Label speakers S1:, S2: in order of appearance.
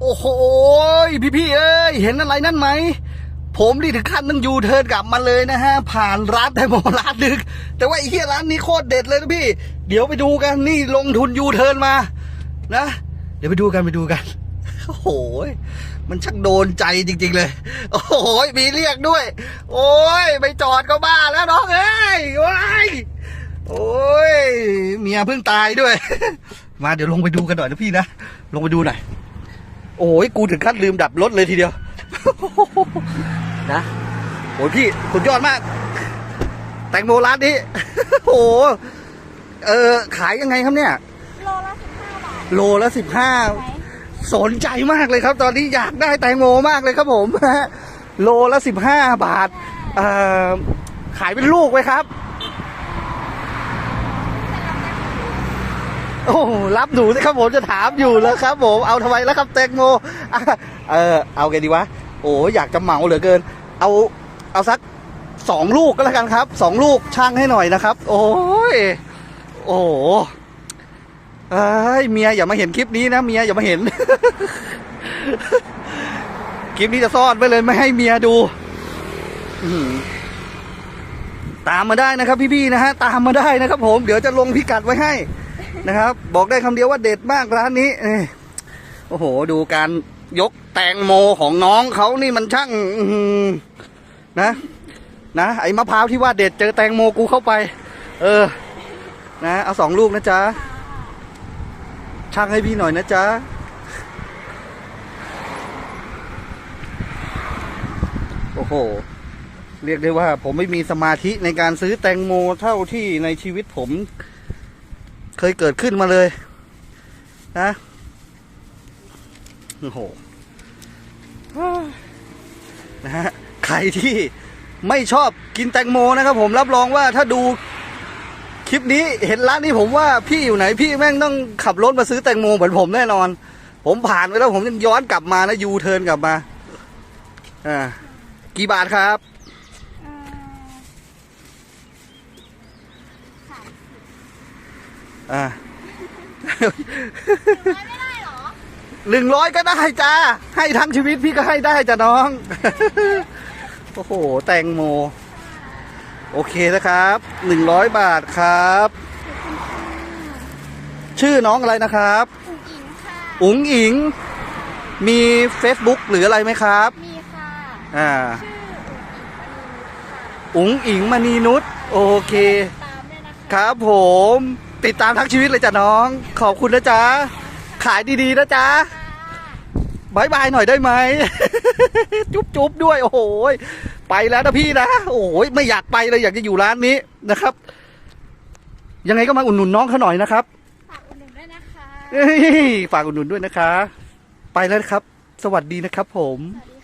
S1: โอ้โหพี่พี่เอ้ยเห็นอะไรนั่นไหม ผมนี่ถึงขั้นต้องยูเทิร์นกลับมาเลยนะฮะ ผ่านร้านแตงโมร้านหนึงแต่ว่าไอ้เหี้ยร้านนี้โคตรเด็ดเลยนะพี่ เดี๋ยวไปดูกันนี่ลงทุนยูเทิร์นมา นะ เดี๋ยวไปดูกันไปดูกันโอ้โหมันชักโดนใจจริง ๆ เลย โอ้โหมีเรียกด้วย โอ้ยไปจอดก็บ้าแล้วน้องเอ้ยว้ายโอ้ยเมียเพิ่งตายด้วย มาเดี๋ยวลงไปดูกันหน่อยนะพี่นะ ลงไปดูหน่อย โอ้ยกูถึงขั้นลืมดับรถเลยทีเดียว นะโอ้ยพี่สุดยอดมาก แตงโมร้านนี้ โอ้โหเออ ขายยังไงครับเนี่ย
S2: โลละสิบห้าบาท
S1: โลละสิบห้า
S2: ไหม
S1: สนใจมากเลยครับ ตอนนี้อยากได้แตงโมมากเลยครับผมโลละสิบห้าบาท เอ่อ ขายเป็นลูกไหมครับ โอ้รับหนูสิครับผมจะถามอยู่แล้วครับผมเอาทำไมแล้วครับแตงโมเออเอาไงดีวะโอ้อยากจะเหมาเหลือเกิน เอาเอาสักสองลูกก็แล้วกันครับสองลูกช่างให้หน่อยนะครับ โอ้ยโอ้เอ้ยเมียอย่ามาเห็นคลิปนี้นะเมียอย่ามาเห็น คลิปนี้จะซ่อนไว้เลยไม่ให้เมียดูตามมาได้นะครับพี่ๆนะฮะตามมาได้นะครับผมเดี๋ยวจะลงพิกัดไว้ให้ นะครับ บอกได้คำเดียวว่าเด็ดมากร้านนี้โอ้โห ดูการยกแตงโมของน้องเขานี่มันช่างนะ นะไอ้มะพร้าวที่ว่าเด็ดเจอแตงโมกูเข้าไป เออ นะเอาสองลูกนะจ๊ะช่างให้พี่หน่อยนะจ๊ะโอ้โห เรียกได้ว่าผมไม่มีสมาธิในการซื้อแตงโมเท่าที่ในชีวิตผม เคยเกิดขึ้นมาเลย นะโอ้โหนะฮะใครที่ไม่ชอบกินแตงโมนะครับผมรับรองว่าถ้าดูคลิปนี้เห็นร้านนี้ผมว่าพี่อยู่ไหนพี่แม่งต้องขับรถมาซื้อแตงโมเหมือนผมแน่นอน ผมผ่านไปแล้วผมยังย้อนกลับมานะยูเทิร์นกลับมาอ่ากี่บาทครับ
S2: อืมสาม
S1: อ่า
S2: ไม่ได้เหรอ
S1: หนึ่งร้อยก็ได้จ้า ให้ทั้งชีวิตพี่ก็ให้ได้จ้ะน้อง โอ้โห แตงโม โอเคนะครับหนึ่งร้อยบาทครับ ชื่อน้องอะไรนะครับ
S2: อุ๋งอิงค่ะ
S1: อุ๋งอิงมี Facebook หรืออะไรไหมครับ
S2: มีค่ะ
S1: อ่า
S2: ชื่ออุ๋งอิงมณีนุชค่ะ
S1: อุ๋งอิงมณีนุช โอเค
S2: ตามด้วยนะคะ
S1: ครับผม ติดตามทั้งชีวิตเลยจ้ะน้อง ขอบคุณนะจ๊ะ ขายดีๆนะจ๊ะบายบายหน่อยได้ไหม จุ๊บจุ๊บด้วย โอ้โหยไปแล้วนะพี่นะ โอ้โหยไม่อยากไปเลยอยากจะอยู่ร้านนี้นะครับ ยังไงก็มาอุดหนุนน้องเขาหน่อยนะครับ
S2: ฝากอุดหนุนด้วยนะคะ
S1: เอ้ยฝากอุดหนุนด้วยนะคะ ไปแล้วนะครับ สวัสดีนะครับผม
S2: สวัสดี